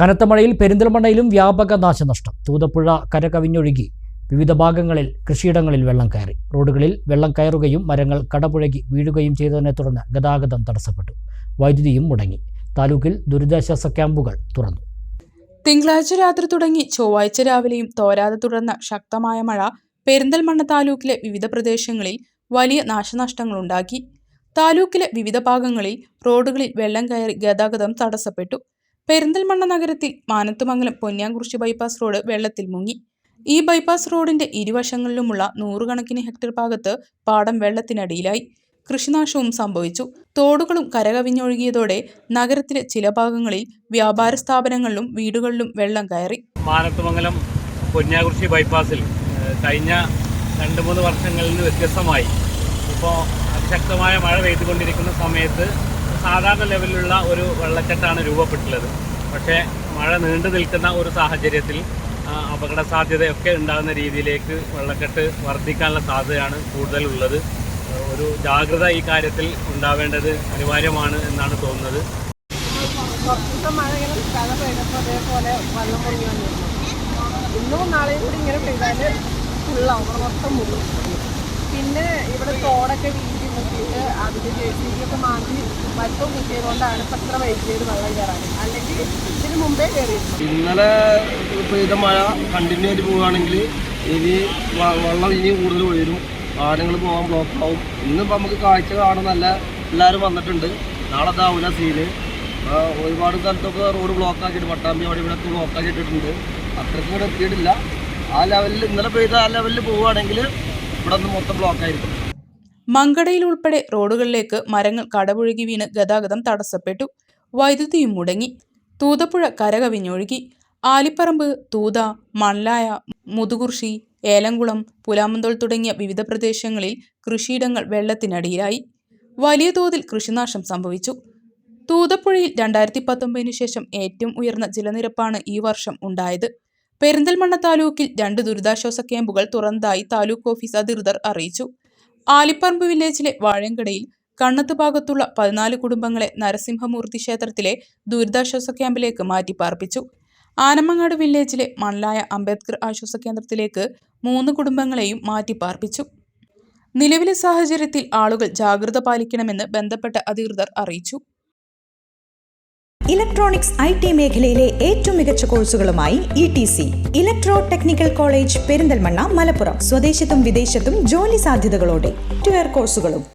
കനത്ത മഴയിൽ പെരിന്തൽമണ്ണയിലും വ്യാപക നാശനഷ്ടം. തൂതപ്പുഴ കരകവിഞ്ഞൊഴുകി. വിവിധ ഭാഗങ്ങളിൽ കൃഷിയിടങ്ങളിൽ വെള്ളം കയറി. റോഡുകളിൽ വെള്ളം കയറുകയും മരങ്ങൾ കടപുഴകി വീഴുകയും ചെയ്തതിനെ തുടർന്ന് ഗതാഗതം തടസ്സപ്പെട്ടു. വൈദ്യുതിയും മുടങ്ങി. താലൂക്കിൽ ദുരിതാശ്വാസ ക്യാമ്പുകൾ തുറന്നു. തിങ്കളാഴ്ച രാത്രി തുടങ്ങി. ചൊവ്വാഴ്ച രാവിലെയും തോരാതെ തുടർന്ന ശക്തമായ മഴ പെരിന്തൽമണ്ണ താലൂക്കിലെ വിവിധ പ്രദേശങ്ങളിൽ വലിയ നാശനഷ്ടങ്ങളുണ്ടാക്കി. താലൂക്കിലെ വിവിധ ഭാഗങ്ങളിൽ റോഡുകളിൽ വെള്ളം കയറി ഗതാഗതം തടസ്സപ്പെട്ടു. പെരിന്തൽമണ്ണ നഗരത്തിൽ മാനത്തുമംഗലം പൊന്യാംകുറിശി ബൈപ്പാസ് റോഡ് വെള്ളത്തിൽ മുങ്ങി. ഈ ബൈപ്പാസ് റോഡിന്റെ ഇരുവശങ്ങളിലുമുള്ള നൂറുകണക്കിന് ഹെക്ടർ ഭാഗത്ത് പാടം വെള്ളത്തിനടിയിലായി. കൃഷിനാശവും സംഭവിച്ചു. തോടുകളും കരകവിഞ്ഞൊഴുകിയതോടെ നഗരത്തിലെ ചില ഭാഗങ്ങളിൽ വ്യാപാര സ്ഥാപനങ്ങളിലും വീടുകളിലും വെള്ളം കയറി. മാനത്തുമംഗലം പൊന്നിയാകുറിശി ബൈപ്പാസിൽ കഴിഞ്ഞ രണ്ട് മൂന്ന് വർഷങ്ങളിൽ വ്യത്യസ്തമായി. ഇപ്പോൾ അതിശക്തമായ മഴ പെയ്തുകൊണ്ടിരിക്കുന്ന സമയത്ത് സാധാരണ ലെവലിലുള്ള ഒരു വെള്ളക്കെട്ടാണ് രൂപപ്പെട്ടിട്ടുള്ളത് പക്ഷേ മഴ നീണ്ടു നിൽക്കുന്ന ഒരു സാഹചര്യത്തിൽ അപകട സാധ്യതയൊക്കെ ഉണ്ടാകുന്ന രീതിയിലേക്ക് വെള്ളക്കെട്ട് വർദ്ധിക്കാനുള്ള സാധ്യതയാണ് കൂടുതലുള്ളത്. ഒരു ജാഗ്രത ഈ കാര്യത്തിൽ ഉണ്ടാവേണ്ടത് അനിവാര്യമാണ് എന്നാണ് തോന്നുന്നത്. ഇന്നും നാളെയും കൂടി ഇങ്ങനെ പെയ്താൽ ഫുള്ളാവും മൊത്തം മുഴുവൻ പിന്നെ ഇവിടെ തോടൊക്കെ മുട്ടിയിട്ട് അതിന്റെ ജെ സി ബി ഒക്കെ മാറ്റി കുത്തിയതുകൊണ്ടാണ് ഇപ്പം ഇത്ര വൈകിയത് വെള്ളം കയറാൻ. അല്ലെങ്കിൽ ഇതിന് മുമ്പേ കയറിയിരുന്നു. ഇന്നലെ പെയ്ത മഴ കണ്ടിന്യൂ ആയിട്ട് പോവുകയാണെങ്കിൽ ഇനി വെള്ളം ഇനി കൂടുതൽ ഉയരും. വാഹനങ്ങൾ പോകാൻ ബ്ലോക്ക് ആവും. ഇന്നിപ്പോൾ നമുക്ക് കാഴ്ച കാണാൻ നല്ല എല്ലാവരും വന്നിട്ടുണ്ട്. നാളെ ഇതാവില്ല സീന് ഒരുപാട് സ്ഥലത്തൊക്കെ റോഡ് ബ്ലോക്ക് ആക്കിയിട്ട് പട്ടാമ്പി അവിടെ ഇവിടെ ബ്ലോക്ക് ആക്കിയിട്ടിട്ടുണ്ട്. അത്രയ്ക്കും കൂടെ എത്തിയിട്ടില്ല. ആ ലെവലിൽ ഇന്നലെ പെയ്ത ആ ലെവലിൽ പോവുകയാണെങ്കിൽ ഇവിടെ നിന്ന് മൊത്തം ബ്ലോക്ക് ആയിരിക്കും. മങ്കടയിൽ ഉൾപ്പെടെ റോഡുകളിലേക്ക് മരങ്ങൾ കടപുഴകി വീണ് ഗതാഗതം തടസ്സപ്പെട്ടു. വൈദ്യുതിയും മുടങ്ങി. തൂതപ്പുഴ കരകവിഞ്ഞൊഴുകി. ആലിപ്പറമ്പ് തൂത മൺലായ മുതുകുർശി ഏലംകുളം പുലാമന്തോൾ തുടങ്ങിയ വിവിധ പ്രദേശങ്ങളിൽ കൃഷിയിടങ്ങൾ വെള്ളത്തിനടിയിലായി. വലിയ തോതിൽ കൃഷിനാശം സംഭവിച്ചു. തൂതപ്പുഴയിൽ രണ്ടായിരത്തി പത്തൊമ്പതിനു ശേഷം ഏറ്റവും ഉയർന്ന ജലനിരപ്പാണ് ഈ വർഷം ഉണ്ടായത്. പെരിന്തൽമണ്ണ താലൂക്കിൽ രണ്ട് ദുരിതാശ്വാസ ക്യാമ്പുകൾ തുറന്നതായി താലൂക്ക് ഓഫീസ് അധികൃതർ അറിയിച്ചു. ആലിപ്പറമ്പ് വില്ലേജിലെ വാഴങ്കടയിൽ കണ്ണത്ത് ഭാഗത്തുള്ള പതിനാല് കുടുംബങ്ങളെ നരസിംഹമൂർത്തി ക്ഷേത്രത്തിലെ ദുരിതാശ്വാസ ക്യാമ്പിലേക്ക് മാറ്റി പാർപ്പിച്ചു ആനമങ്ങാട് വില്ലേജിലെ മണലായ അംബേദ്കർ ആശ്വാസ കേന്ദ്രത്തിലേക്ക് മൂന്ന് കുടുംബങ്ങളെയും മാറ്റി പാർപ്പിച്ചു നിലവിലെ സാഹചര്യത്തിൽ ആളുകൾ ജാഗ്രത പാലിക്കണമെന്ന് ബന്ധപ്പെട്ട അധികൃതർ അറിയിച്ചു. ഇലക്ട്രോണിക്സ് ഐ ടി മേഖലയിലെ ഏറ്റവും മികച്ച കോഴ്സുകളുമായി E T C electro technical college Perinthalmanna Malappuram സ്വദേശത്തും വിദേശത്തും ജോലി സാധ്യതകളോടെ കോഴ്സുകളും.